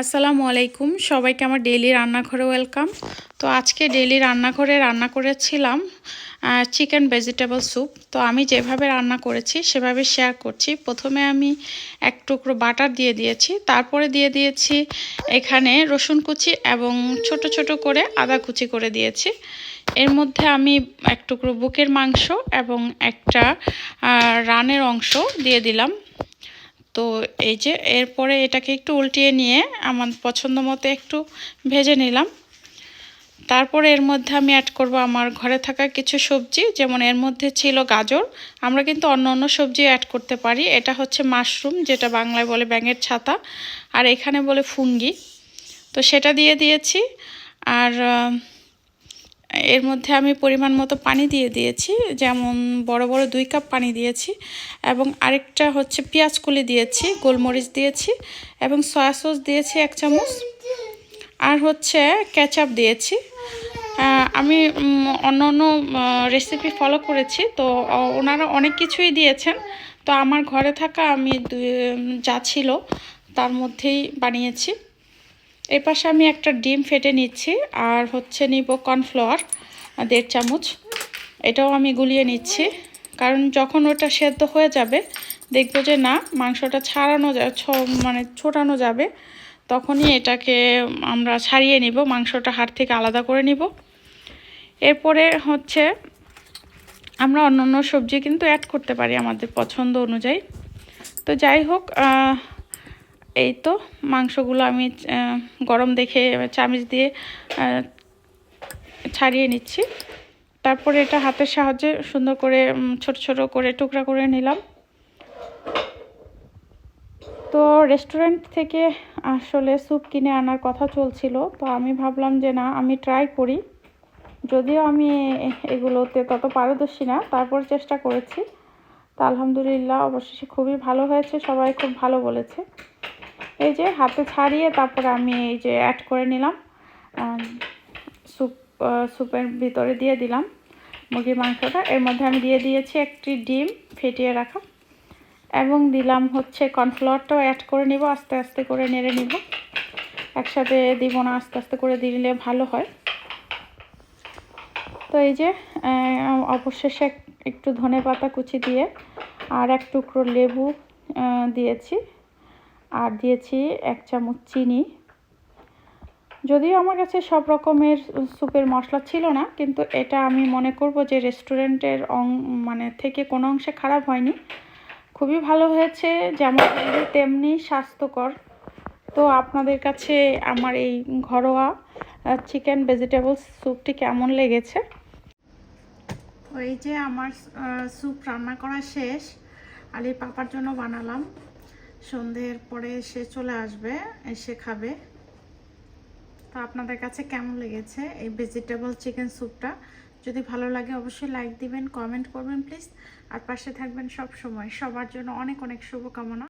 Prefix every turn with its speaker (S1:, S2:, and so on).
S1: আসসালামু আলাইকুম। সবাইকে আমার ডেইলি রান্নাঘরে ওয়েলকাম তো আজকে ডেইলি রান্নাঘরে রান্না করেছিলাম চিকেন ভেজিটেবল স্যুপ তো আমি যেভাবে রান্না করেছি, সেভাবে শেয়ার করছি। প্রথমে আমি এক টুকরো বাটার দিয়ে দিয়েছি। তারপরে দিয়ে দিয়েছি এখানে রসুন কুচি এবং ছোট ছোট করে আদা কুচি করে দিয়েছি। এর মধ্যে আমি এক টুকরো বুকের মাংস এবং একটা রানের অংশ দিয়ে দিলাম। তো এই যে এরপরে এটাকে একটু উল্টিয়ে নিয়ে আমার পছন্দ মতো একটু ভেজে নিলাম। তারপরে এর মধ্যে আমি অ্যাড করব আমার ঘরে থাকা কিছু সবজি, যেমন এর মধ্যে ছিল গাজর। আমরা কিন্তু অন্য অন্য সবজি অ্যাড করতে পারি। এটা হচ্ছে মাশরুম যেটা বাংলায় বলে ব্যাঙের ছাতা, আর এখানে বলে ফুঙ্গি। তো সেটা দিয়ে দিয়েছি। আর এর মধ্যে আমি পরিমাণ মতো পানি দিয়ে দিয়েছি, যেমন বড় বড় দুই কাপ পানি দিয়েছি এবং আরেকটা হচ্ছে পেঁয়াজ কুলি দিয়েছি, গোলমরিচ দিয়েছি এবং সয়া সস দিয়েছি এক চামচ আর হচ্ছে ক্যাচাপ দিয়েছি। আমি অন্য অন্য রেসিপি ফলো করেছি, তো ওনারা অনেক কিছুই দিয়েছেন। তো আমার ঘরে থাকা আমি যা ছিল তার মধ্যেই বানিয়েছি। এর পাশে আমি একটা ডিম ফেটে নিচ্ছি, আর হচ্ছে নিব কর্নফ্লাওয়ার দেড় চামচ। এটাও আমি গুলিয়ে নিচ্ছি, কারণ যখন ওটা সেদ্ধ হয়ে যাবে, দেখব যে না, মাংসটা ছাড়ানো যা মানে ছোটানো যাবে। তখনই এটাকে আমরা ছাড়িয়ে নিব, মাংসটা হাড় থেকে আলাদা করে নিব। এরপরে হচ্ছে আমরা অন্য অন্য সবজি কিন্তু অ্যাড করতে পারি আমাদের পছন্দ অনুযায়ী। তো যাই হোক এই তো মাংসগুলো আমি গরম দেখে চামিচ দিয়ে ছাড়িয়ে নিচ্ছি। তারপরে এটা হাতের সাহায্যে সুন্দর করে ছোট ছোট করে টুকরা করে নিলাম। তো রেস্টুরেন্ট থেকে আসলে স্যুপ কিনে আনার কথা চলছিল, তো আমি ভাবলাম যে না, আমি ট্রাই করি। যদিও আমি এগুলোতে তত পারদর্শী না, তারপর চেষ্টা করেছি। তা আলহামদুলিল্লাহ, অবশেষে খুবই ভালো হয়েছে, সবাই খুব ভালো বলেছে। এই যে হাতে ছাড়িয়ে তারপরে আমি এই যে অ্যাড করে নিলাম। স্যুপ স্যুপের ভিতরে দিয়ে দিলাম মুরগির মাংসটা। এর মধ্যে আমি দিয়ে দিয়েছি একটি ডিম ফেটিয়ে রাখা এবং দিলাম হচ্ছে কর্নফ্লাওয়ারটাও অ্যাড করে নিব, আস্তে আস্তে করে নেড়ে নিব। একসাথে দিব না, আস্তে আস্তে করে দিলে ভালো হয়। তো এই যে অবশেষে একটু ধনে পাতা কুচি দিয়ে আর এক টুকরো লেবু দিয়েছি। আর দিয়েছি এক চামচ চিনি। যদিও আমার কাছে সব রকমের স্যুপের মশলা ছিল না, কিন্তু এটা আমি মনে করব যে রেস্টুরেন্টের অং মানে থেকে কোনো অংশে খারাপ হয়নি। খুবই ভালো হয়েছে, যেমন তেমনি স্বাস্থ্যকর। তো আপনাদের কাছে আমার এই ঘরোয়া চিকেন ভেজিটেবল স্যুপটি কেমন লেগেছে? ওই যে আমার স্যুপ রান্না করা শেষ, আলির পাপার জন্য বানালাম। সন্ধ্যের পরে সে চলে আসবে, এসে খাবে। তো আপনাদের কাছে কেমন লেগেছে এই ভেজিটেবল চিকেন স্যুপটা যদি ভালো লাগে অবশ্যই লাইক দিবেন কমেন্ট করবেন প্লিজ আর পাশে থাকবেন সব সময় সবার জন্য অনেক অনেক শুভকামনা।